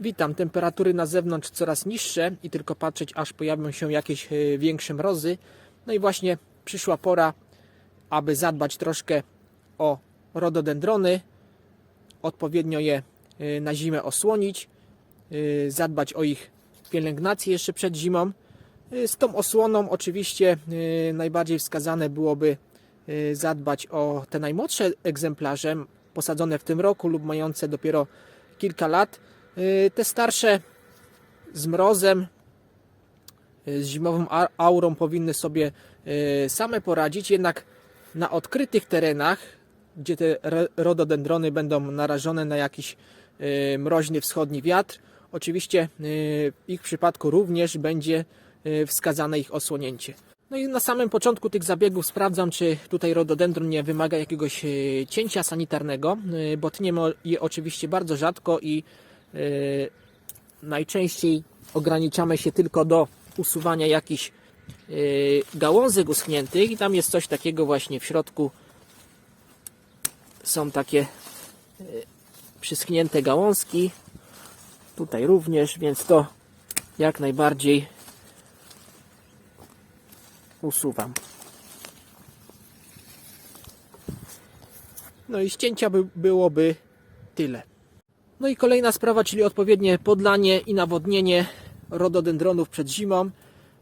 Witam, temperatury na zewnątrz coraz niższe i tylko patrzeć, aż pojawią się jakieś e, większe mrozy. No i właśnie przyszła pora, aby zadbać troszkę o rododendrony, odpowiednio je e, na zimę osłonić, e, zadbać o ich pielęgnację jeszcze przed zimą. Z tą osłoną oczywiście najbardziej wskazane byłoby zadbać o te najmłodsze egzemplarze posadzone w tym roku lub mające dopiero kilka lat. Y, Te starsze z mrozem, y, z zimową aurą powinny sobie y, same poradzić, jednak na odkrytych terenach, gdzie te ro- rododendrony będą narażone na jakiś mroźny wschodni wiatr, oczywiście w ich przypadku również będzie wskazane ich osłonięcie. No i na samym początku tych zabiegów sprawdzam, czy tutaj rododendron nie wymaga jakiegoś cięcia sanitarnego, bo tniemy je oczywiście bardzo rzadko i najczęściej ograniczamy się tylko do usuwania jakichś e, gałązek uschniętych i tam jest coś takiego właśnie w środku są takie e, przyschnięte gałązki tutaj również, więc to jak najbardziej usuwam. No i ścięcia by, byłoby tyle. No i kolejna sprawa, czyli odpowiednie podlanie i nawodnienie rododendronów przed zimą.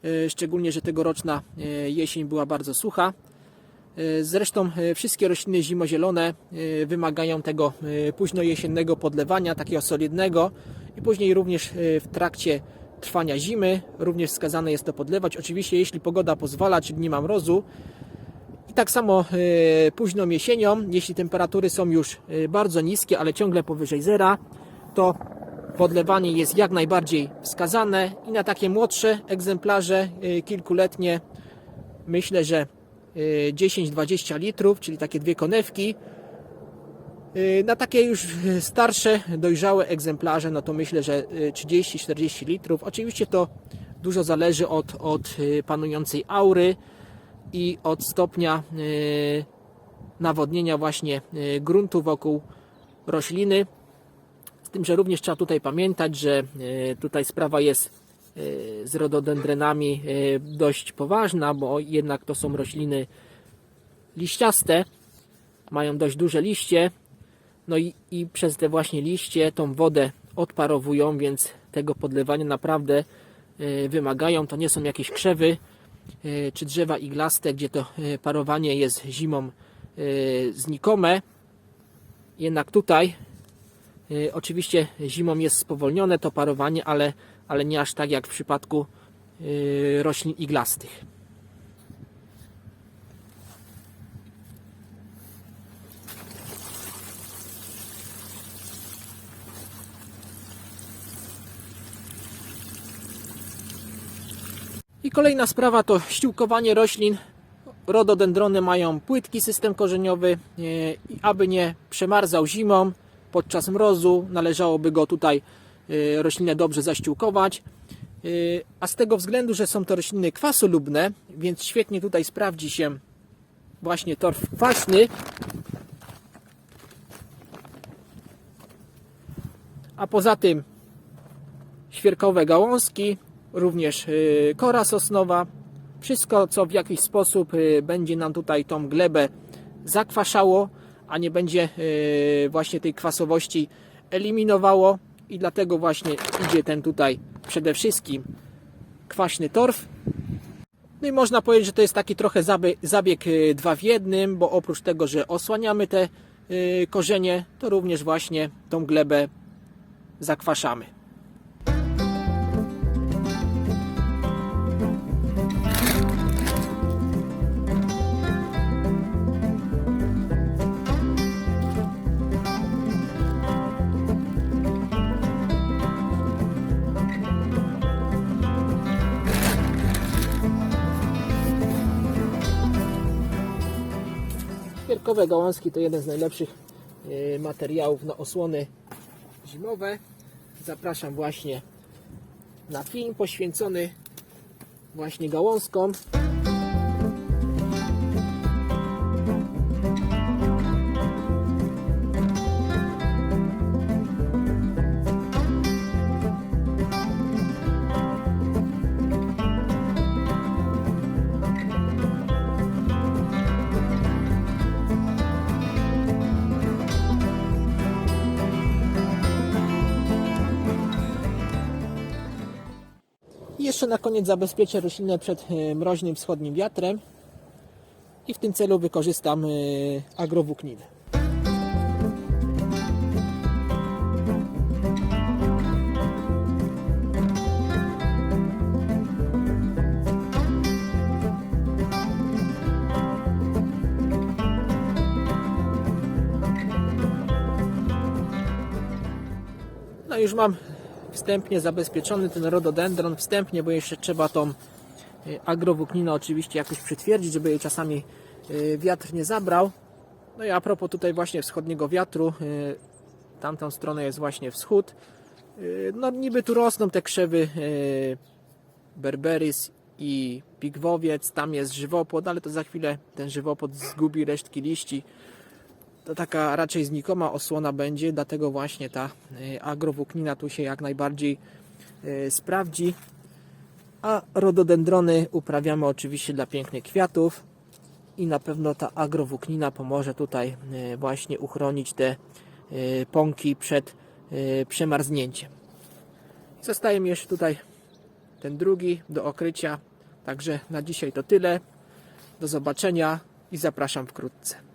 E, Szczególnie, że tegoroczna e, jesień była bardzo sucha. E, Zresztą wszystkie rośliny zimozielone wymagają tego e, późnojesiennego podlewania, takiego solidnego i później również w trakcie trwania zimy również wskazane jest to podlewać. Oczywiście jeśli pogoda pozwala, czyli nie ma mrozu. I tak samo e, późną jesienią, jeśli temperatury są już e, bardzo niskie, ale ciągle powyżej zera, to podlewanie jest jak najbardziej wskazane i na takie młodsze egzemplarze e, kilkuletnie myślę, że e, 10-20 litrów, czyli takie dwie konewki. Na takie już starsze, dojrzałe egzemplarze, no to myślę, że e, 30-40 litrów. Oczywiście to dużo zależy od, od panującej aury i od stopnia e, nawodnienia właśnie e, gruntu wokół rośliny. Z tym, że również trzeba tutaj pamiętać, że e, tutaj sprawa jest z rododendronami e, dość poważna, bo jednak to są rośliny liściaste, mają dość duże liście, no i, i przez te właśnie liście tą wodę odparowują, więc tego podlewania naprawdę wymagają. To nie są jakieś krzewy czy drzewa iglaste, gdzie to e, parowanie jest zimą e, znikome. Jednak tutaj e, oczywiście zimą jest spowolnione to parowanie, ale, ale nie aż tak jak w przypadku e, roślin iglastych. Kolejna sprawa to ściółkowanie roślin. Rododendrony mają płytki system korzeniowy e, aby nie przemarzał zimą podczas mrozu, należałoby go tutaj e, roślinę dobrze zaściółkować. E, A z tego względu, że są to rośliny kwasolubne, więc świetnie tutaj sprawdzi się właśnie torf kwaśny. A poza tym świerkowe gałązki, również y, kora sosnowa. Wszystko, co w jakiś sposób y, będzie nam tutaj tą glebę zakwaszało, a nie będzie y, właśnie tej kwasowości eliminowało i dlatego właśnie idzie ten tutaj przede wszystkim kwaśny torf. No i można powiedzieć, że to jest taki trochę zabieg, dwa w jednym, bo oprócz tego, że osłaniamy te korzenie, to również właśnie tą glebę zakwaszamy. Świerkowe gałązki to jeden z najlepszych e, materiałów na osłony zimowe. Zapraszam właśnie na film poświęcony właśnie gałązkom. Jeszcze na koniec zabezpieczę roślinę przed e, mroźnym wschodnim wiatrem i w tym celu wykorzystam e, agrowłókninę. No już mam wstępnie zabezpieczony ten rododendron, wstępnie, bo jeszcze trzeba tą y, agrowłókninę oczywiście jakoś przytwierdzić, żeby jej czasami y, wiatr nie zabrał. No i a propos tutaj właśnie wschodniego wiatru, y, tamtą stronę jest właśnie wschód. No niby tu rosną te krzewy berberys i pigwowiec, tam jest żywopłot, ale to za chwilę ten żywopłot zgubi resztki liści to taka raczej znikoma osłona będzie, dlatego właśnie ta y, agrowłóknina tu się jak najbardziej y, sprawdzi. A rododendrony uprawiamy oczywiście dla pięknych kwiatów i na pewno ta agrowłóknina pomoże tutaj y, właśnie uchronić te pąki przed przemarznięciem. Zostaje mi jeszcze tutaj ten drugi do okrycia. Także na dzisiaj to tyle. Do zobaczenia i zapraszam wkrótce.